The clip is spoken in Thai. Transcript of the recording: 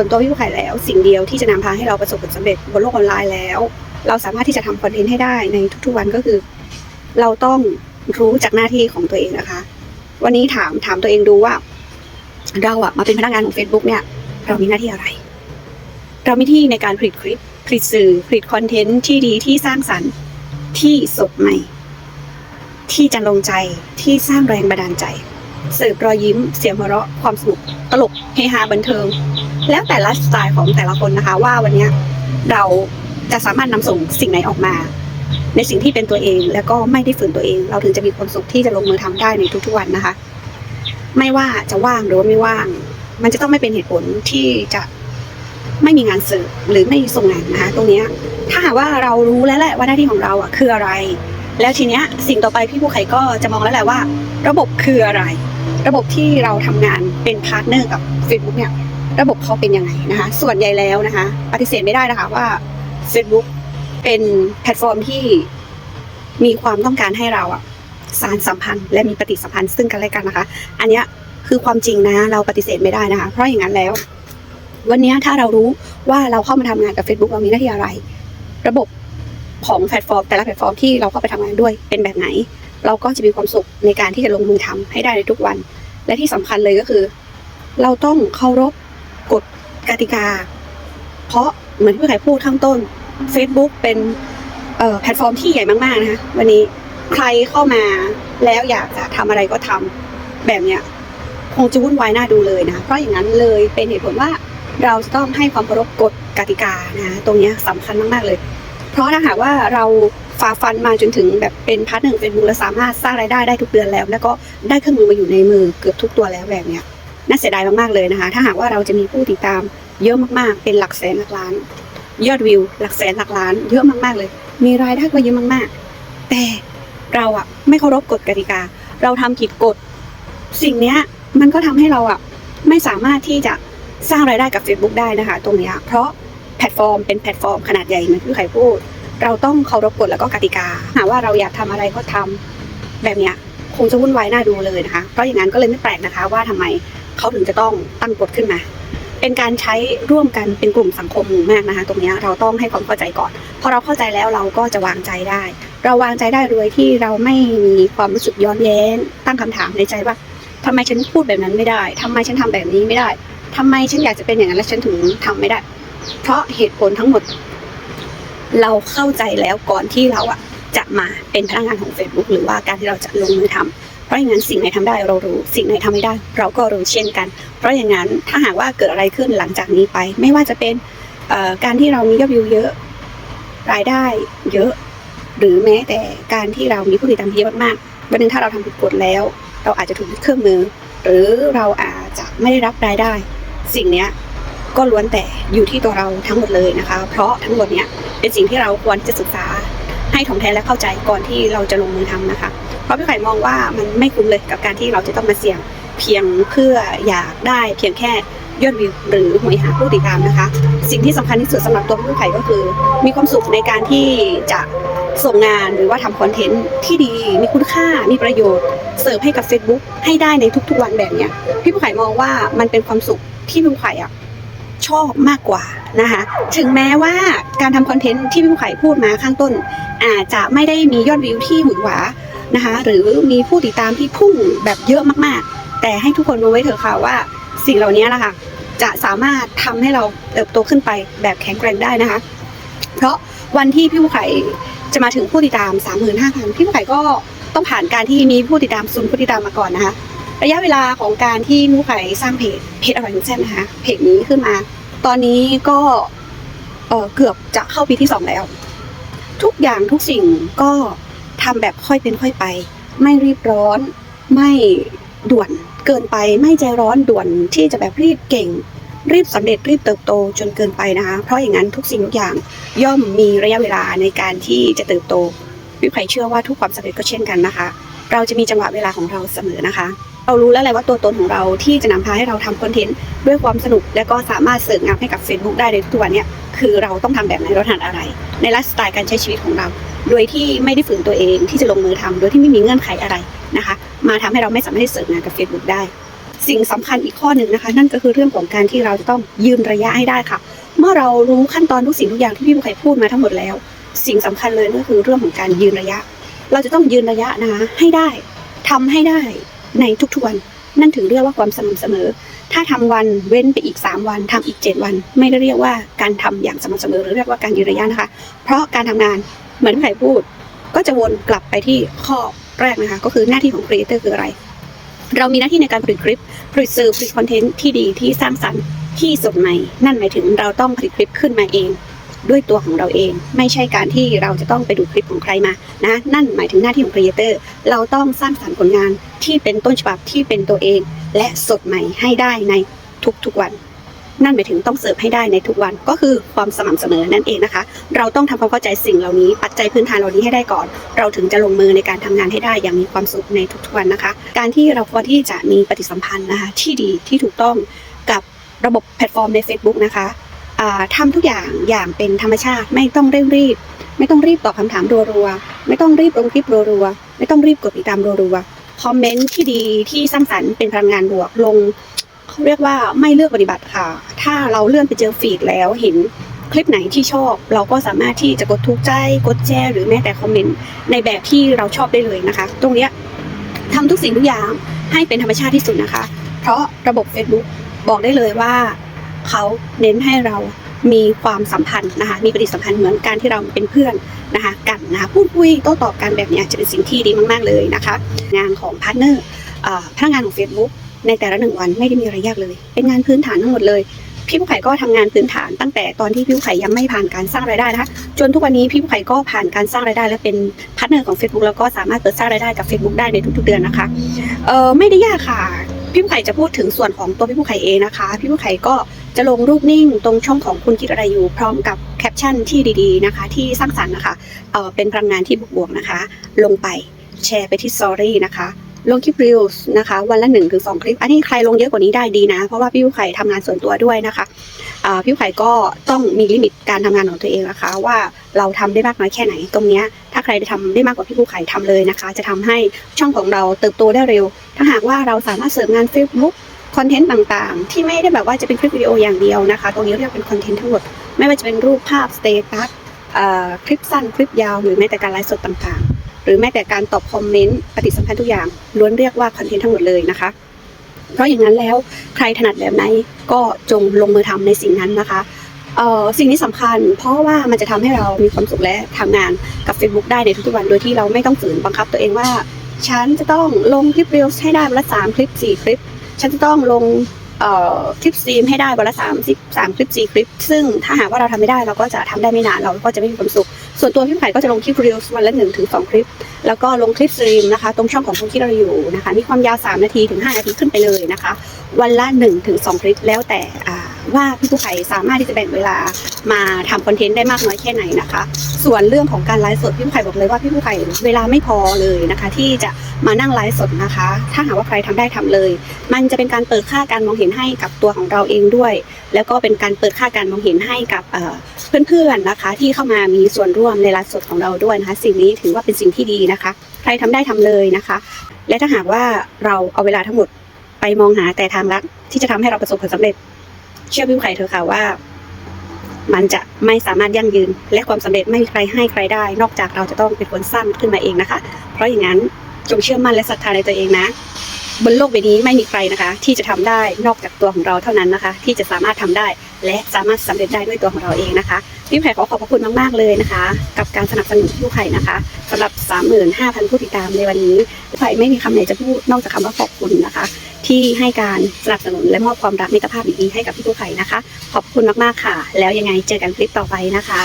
ส่วนตัวพี่ผู้ขายแล้วสิ่งเดียวที่จะนำพาให้เราประสบผลสำเร็จบนโลกออนไลน์แล้ว เราสามารถที่จะทำคอนเทนต์ให้ได้ในทุกๆวันก็คือ เราต้องรู้จากหน้าที่ของตัวเองนะคะ วันนี้ถามถามตัวเองดูว่า เราอะมาเป็นพนักงานของ Facebook เนี่ย เรามีหน้าที่อะไร เรามีที่ในการผลิตคลิปผลิตสื่อผลิตคอนเทนต์ที่ดีที่สร้างสรรค์ที่สดใหม่ ที่จะลงใจที่สร้างแรงบันดาลใจเสิร์ฟรอยยิ้ม เสียงหัวเราะความสนุกตลกเฮฮาบันเทิง แล้วแต่ละสไตล์ของแต่ละคนนะคะ ว่าวันนี้เราจะสามารถนำส่งสิ่งไหนออกมา ในสิ่งที่เป็นตัวเองแล้วก็ไม่ได้ฝืนตัวเอง เราถึงจะมีความสุขที่จะลงมือทำได้ในทุกๆวันนะคะ ไม่ว่าจะว่างหรือว่าไม่ว่าง มันจะต้องไม่เป็นเหตุผลที่จะไม่มีงานเสิร์ฟหรือไม่ส่งงานนะคะ ตรงนี้ถ้าหากว่าเรารู้แล้วแหละว่าหน้าที่ของเราอะคืออะไร แล้วทีเนี้ยสิ่งต่อไปพี่ผู้ไข่ก็จะมองแล้วแหละว่า ระบบคืออะไร ระบบที่เราทำงานเป็นพาร์ทเนอร์กับ Facebook เนี่ย ระบบเขาเป็นยังไงนะคะ ส่วนใหญ่แล้วนะคะ ปฏิเสธไม่ได้นะคะว่า Facebook เป็นแพลตฟอร์มที่มีความต้องการให้เราอะสารสัมพันธ์ และมีปฏิสัมพันธ์ซึ่งกันและกันนะคะ อันนี้คือความจริงนะ เราปฏิเสธไม่ได้นะคะ เพราะอย่างนั้นแล้ว วันนี้ถ้าเรารู้ว่าเราเข้ามาทำงานกับ Facebook เรามีหน้าที่อะไร ระบบของแพลตฟอร์ม แต่ละแพลตฟอร์มที่เราเข้าไปทำงานด้วยเป็นแบบไหน เราก็จะมีความสุขในการที่จะลงมือทำให้ได้ในทุกวัน และที่สำคัญเลยก็คือ เราต้องเคารพ กฎกติกา เพราะเหมือนที่พี่ไข่พูดข้างต้น Facebook เป็นแพลตฟอร์มที่ใหญ่มากๆนะคะวันนี้ใครเข้ามาแล้วอยากจะทำอะไรก็ทำแบบเนี้ยคงจะวุ่นวายน่าดูเลยนะ เพราะอย่างนั้นเลยเป็นเหตุผลว่าเราต้องให้ความเคารพกฎกติกานะตรงนี้ยสำคัญมากๆเลย เพราะถ้าหากว่าเราฝ่าฟันมาจนถึงแบบเป็นพาร์ทหนึ่งเป็นบุและสามารถสร้างรายได้ได้ทุกเดือนแล้ว แล้วก็ได้เครื่องมือมาอยู่ในมือเกือบทุกตัวแล้วแบบเนี้ย น่าเสียดายมากๆเลยนะคะ ถ้าหากว่าเราจะมีผู้ติดตามเยอะมากๆ เป็นหลักแสนหลักล้าน ยอดวิว หลักแสนหลักล้าน เยอะมากๆเลย มีรายได้ก็เยอะมากๆ แต่เราอะไม่เคารพกฎกติกา เราทำผิดกฎ สิ่งเนี้ยมันก็ทำให้เราอะไม่สามารถที่จะสร้างรายได้กับ Facebook ได้นะคะ ตรงเนี้ยเพราะแพลตฟอร์มเป็นแพลตฟอร์มขนาดใหญ่เหมือนที่ใครพูด เราต้องเคารพกฎแล้วก็กติกา หากว่าเราอยากทำอะไรก็ทำแบบเนี้ยคงจะวุ่นวายน่าดูเลยนะคะ เพราะอย่างนั้นก็เลยไม่แปลกนะคะว่าทำไม เขาถึงจะต้องตั้งกฎขึ้นมาเป็นการใช้ร่วมกันเป็นกลุ่มสังคมหมู่มากนะคะ ตรงนี้เราต้องให้ความเข้าใจก่อน พอเราเข้าใจแล้วเราก็จะวางใจได้ เราวางใจได้โดยที่เราไม่มีความรู้สึกย้อนแย้ง ตั้งคำถามในใจว่าทำไมฉันพูดแบบนั้นไม่ได้ทำไมฉันทำแบบนี้ไม่ได้ทำไมฉันอยากจะเป็นอย่างนั้นแล้วฉันถึงทำไม่ได้ เพราะเหตุผลทั้งหมด เราเข้าใจแล้วก่อนที่เราอะจะมาเป็นพนักงานของ Facebook หรือว่าการที่เราจะลงมือทำ เพราะอย่างนั้นสิ่งไหนทำได้เรารู้ สิ่งไหนทำไม่ได้ เราก็รู้เช่นกัน เพราะอย่างนั้นถ้าหากว่าเกิดอะไรขึ้นหลังจากนี้ไป ไม่ว่าจะเป็นการที่เรามียอดวิวเยอะรายได้เยอะ หรือแม้แต่การที่เรามีผู้ติดตามเยอะมากๆวันนึงถ้าเราทำผิดกฎแล้ว เราอาจจะถูกยึดเครื่องมือ หรือเราอาจจะไม่ได้รับรายได้ สิ่งเนี้ยก็ล้วนแต่อยู่ที่ตัวเราทั้งหมดเลยนะคะ เพราะทั้งหมดเนี้ยเป็นสิ่งที่เราควรจะศึกษาให้ถ่องแท้และเข้าใจก่อนที่เราจะลงมือทำนะคะ เพราะพี่ไข่มองว่ามันไม่คุ้มเลยกับการที่เราจะต้องมาเสี่ยงเพียงเพื่ออยากได้เพียงแค่ยอดวิวหรือหวยหาผู้ติดตามนะคะ สิ่งที่สำคัญที่สุดสำหรับตัวพี่ไข่ก็คือ มีความสุขในการที่จะส่งงานหรือว่าทำคอนเทนต์ที่ดี มีคุณค่ามีประโยชน์ เสิร์ฟให้กับ Facebook ให้ได้ในทุกๆวันแบบเนี้ยพี่ผู้ไข่มองว่ามันเป็นความสุขที่พี่ผู้ไข่อะชอบมากกว่านะคะถึงแม้ว่าการทำคอนเทนต์ที่พี่ผู้ไข่พูดมาข้างต้น อาจจะไม่ได้มียอดวิวที่หวือหวา นะคะหรือมีผู้ติดตามที่พุ่งแบบเยอะมากๆ แต่ให้ทุกคนรู้ไว้เถอะค่ะว่าสิ่งเหล่านี้นะคะจะสามารถทำให้เราเติบโตขึ้นไปแบบแข็งแกร่งได้นะคะ เพราะวันที่พี่ผู้ไข่จะมาถึงผู้ติดตาม 35,000พี่ผู้ไข่ก็ต้องผ่านการที่มีผู้ติดตามศูนย์ผู้ติดตามมาก่อนนะคะระยะเวลาของการที่พี่ผู้ไข่สร้างเพจเพจอร่อยแซ่บนะคะเพจนี้ขึ้นมา ตอนนี้ก็เออเกือบจะเข้าปีที่สองแล้ว ทุกอย่างทุกสิ่งก็ ทำแบบค่อยเป็นค่อยไป ไม่รีบร้อน ไม่ด่วนเกินไป ไม่ใจร้อนด่วนที่จะแบบรีบเก่ง รีบสำเร็จรีบเติบโตจนเกินไปนะคะ เพราะอย่างนั้นทุกสิ่งทุกอย่างย่อมมีระยะเวลาในการที่จะเติบโตวิวไข่เชื่อว่าทุกความสำเร็จก็เช่นกันนะคะ เราจะมีจังหวะเวลาของเราเสมอนะคะ เรารู้แล้วแหละว่าตัวตนของเราที่จะนำพาให้เราทำคอนเทนต์ด้วยความสนุก และก็สามารถเสริมงานให้กับ Facebook ได้ในทุกวันนี่ยคือเราต้องทำแบบไหนเราถนัดอะไร ในไลฟ์สไตล์การใช้ชีวิตของเรา โดยที่ไม่ได้ฝืนตัวเองที่จะลงมือทำโดยที่ไม่มีเงื่อนไขอะไรนะคะ มาทำให้เราไม่สามารถที่เสริมงานกับ Facebook ได้ สิ่งสำคัญอีกข้อหนึ่งนะคะ นั่นก็คือเรื่องของการที่เราจะต้องยืนระยะให้ได้ค่ะ เมื่อเรารู้ขั้นตอนทุกสิ่งทุกอย่างที่พี่บุคคลพูดมาทั้งหมดแล้ว สิ่งสำคัญเลยก็คือเรื่องของการยืนระยะ เราจะต้องยืนระยะนะคะให้ได้ทำให้ได้ในทุกๆวันนั่นถึงเรียกว่าความสม่ำเสมอ ถ้าทำวันเว้นไปอีก 3 วันทำอีก 7 วัน ไม่ได้เรียกว่าการทำอย่างสม่ำเสมอหรือเรียกว่าการยืนระยะนะคะ เพราะการทำงาน เหมือนไผ่พูด ก็จะวนกลับไปที่ข้อแรกนะคะ ก็คือหน้าที่ของครีเอเตอร์คืออะไร เรามีหน้าที่ในการผลิตคลิปผลิตสื่อผลิตคอนเทนต์ที่ดีที่สร้างสรรค์ที่สดใหม่ นั่นหมายถึงเราต้องผลิตคลิปขึ้นมาเอง ด้วยตัวของเราเอง ไม่ใช่การที่เราจะต้องไปดูคลิปของใครมานะนั่นหมายถึงหน้าที่ของครีเอเตอร์เราต้องสร้างสรรค์ผลงานที่เป็นต้นฉบับที่เป็นตัวเอง และสดใหม่ให้ได้ในทุกๆวัน นั่นหมายถึงต้องเสิร์ฟให้ได้ในทุกวันก็คือความสม่ำเสมอนั่นเองนะคะ เราต้องทำความเข้าใจสิ่งเหล่านี้ปัจจัยพื้นฐานเหล่านี้ให้ได้ก่อน เราถึงจะลงมือในการทำงานให้ได้อย่างมีความสุขในทุกๆวันนะคะ การที่เราควรที่จะมีปฏิสัมพันธ์นะคะที่ดีที่ถูกต้องกับระบบแพลตฟอร์มใน Facebook นะคะอ่าทำทุกอย่างอย่างเป็นธรรมชาติไม่ต้องเร่งรีบ ไม่ต้องรีบตอบคำถามรัวๆไม่ต้องรีบลงคลิปรัวๆไม่ต้องรีบกดติดตามรัวๆคอมเมนต์ที่ดีที่สร้างสรรค์เป็นพลังงานบวกลง เรียกว่าไม่เลือกปฏิบัติค่ะ ถ้าเราเลื่อนไปเจอฟีดแล้วเห็นคลิปไหนที่ชอบ เราก็สามารถที่จะกดถูกใจกดแชร์หรือแม้แต่คอมเมนต์ในแบบที่เราชอบได้เลยนะคะ ตรงเนี้ยทำทุกสิ่งทุกอย่างให้เป็นธรรมชาติที่สุดนะคะ เพราะระบบ Facebook บอกได้เลยว่าเขาเน้นให้เรามีความสัมพันธ์นะคะ มีปฏิสัมพันธ์เหมือนการที่เราเป็นเพื่อนนะคะกันนะคะพูดคุยโต้ตอบกันแบบนี้จะเป็นสิ่งที่ดีมาก ๆ เลยนะคะ งานของพาร์ทเนอร์พนักงานของ Facebook ในแต่ละหนึ่งวันไม่ได้มีอะไรยากเลย เป็นงานพื้นฐานทั้งหมดเลย พี่ผู้ไข่ก็ทำงานพื้นฐานตั้งแต่ตอนที่พี่ผู้ไข่ยังไม่ผ่านการสร้างรายได้นะคะจนทุกวันนี้พี่ผู้ไข่ก็ผ่านการสร้างรายได้ และเป็นพาร์ทเนอร์ของ Facebook แล้วก็สามารถเปิดสร้างรายได้กับ Facebook ได้ในทุกๆเดือนนะคะเออไม่ได้ยากค่ะพี่ผู้ไข่จะพูดถึงส่วนของตัวพี่ผู้ไข่เองนะคะ พี่ผู้ไข่ก็จะลงรูปนิ่งตรงช่องของคุณคิดอะไรอยู่ พร้อมกับแคปชั่นที่ดีๆนะคะ ที่สร้างสรรค์นะคะเออเป็นพลังงานที่บวกๆนะคะ ลงไปแชร์ไปที่สตอรี่นะคะ ลงคลิปรีลส์นะคะ วันละ1นถึงสคลิป อันนี้ใครลงเยอะกว่านี้ได้ดีนะ เพราะว่าพี่ผู้ไข่ทำงานส่วนตัวด้วยนะคะพี่ผู้ไข่ก็ต้องมีลิมิตการทำงานของตัวเองนะคะ ว่าเราทำได้มากน้อยแค่ไหนตรงนี้ถ้าใครทำได้มากกว่าพี่ผู้ไข่ทำเลยนะคะ จะทำให้ช่องของเราเติบโตได้เร็ว ถ้าหากว่าเราสามารถเสริมงาน Facebook คอนเทนต์ต่างๆ ที่ไม่ได้แบบว่าจะเป็นคลิปวิดีโออย่างเดียวนะคะ ตรงนี้เรียกเป็นคอนเทนต์ทั้งหมดไม่ว่าจะเป็นรูปภาพสเตตัสคลิปสั้นคลิปยาวหรือแม้แต่การไลฟ์สดต่างๆ รือแม้แต่การตอบคอมเมนต์ปฏิสัมพันธ์ทุกอย่างล้วนเรียกว่าคอนเทนต์ทั้งหมดเลยนะคะ เพราะอย่างนั้นแล้วใครถนัดแบบไหนก็จงลงมือทำในสิ่งนั้นนะคะสิ่งนี้สำคัญ เพราะว่ามันจะทำให้เรามีความสุขและทำงานกับ Facebook ได้ในทุกๆวันโดยที่เราไม่ต้องฝืนบังคับตัวเองว่า ฉันจะต้องลงคลิปเรียลให้ได้วันละสามคลิปสี่คลิป ฉันจะต้องลง คลิปสตรีมให้ได้วันละสามสิบสามคลิปสี่คลิป ซึ่งถ้าหากว่าเราทำไม่ได้เราก็จะทำได้ไม่นานเราก็จะไม่มีความสุข ส่วนตัวพี่ไผ่ก็จะลงคลิปรียลวันละหนึ่งถึงสองคลิป แล้วก็ลงคลิปสตรีมนะคะ ตรงช่องของคุณที่เราอยู่นะคะ มีความยาวสามนาทีถึงห้านาทีขึ้นไปเลยนะคะ วันละหนึ่งถึงสองคลิปแล้วแต่อ่า ว่าพี่ผู้ไผ่สามารถที่จะแบ่งเวลามาทำคอนเทนต์ได้มากน้อยแค่ไหนนะคะ ส่วนเรื่องของการไลฟ์สดพี่ผู้ไผ่บอกเลยว่าพี่ผู้ไผ่เวลาไม่พอเลยนะคะ ที่จะมานั่งไลฟ์สดนะคะ ถ้าหากว่าใครทำได้ทำเลย มันจะเป็นการเปิดค่าการมองเห็นให้กับตัวของเราเองด้วย แล้วก็เป็นการเปิดค่าการมองเห็นให้กับเพื่อนๆนะคะ ที่เข้ามามีส่วนร่วมในไลฟ์สดของเราด้วยนะคะ สิ่งนี้ถือว่าเป็นสิ่งที่ดีนะคะ ใครทำได้ทำเลยนะคะ และถ้าหากว่าเราเอาเวลาทั้งหมดไปมองหาแต่ทางลัดที่จะทำให้เราประสบผลสำเร็จ เชื่อพี่ไข่เถอะค่ะว่า มันจะไม่สามารถยั่งยืน และความสำเร็จไม่มีใครให้ใครได้ นอกจากเราจะต้องเป็นคนสร้างขึ้นมาเองนะคะ เพราะอย่างนั้นจงเชื่อมั่นและศรัทธาในตัวเองนะ บนโลกใบนี้ไม่มีใครนะคะ ที่จะทำได้นอกจากตัวของเราเท่านั้นนะคะ ที่จะสามารถทำได้ และสามารถสำเร็จได้ด้วยตัวของเราเองนะคะพี่ไผ่ขอขอบพระคุณมากๆเลยนะคะ กับการสนับสนุนพี่ไผ่นะคะสำหรับ 35,000 ผู้ติดตามในวันนี้พี่ไผ่ไม่มีคำไหนจะพูดนอกจากคำว่าขอบคุณนะคะ ที่ให้การสนับสนุนและมอบความรักมิตรภาพดีๆให้กับพี่ผู้ไผ่นะคะ ขอบคุณมากๆค่ะ แล้วยังไงเจอกันคลิปต่อไปนะคะ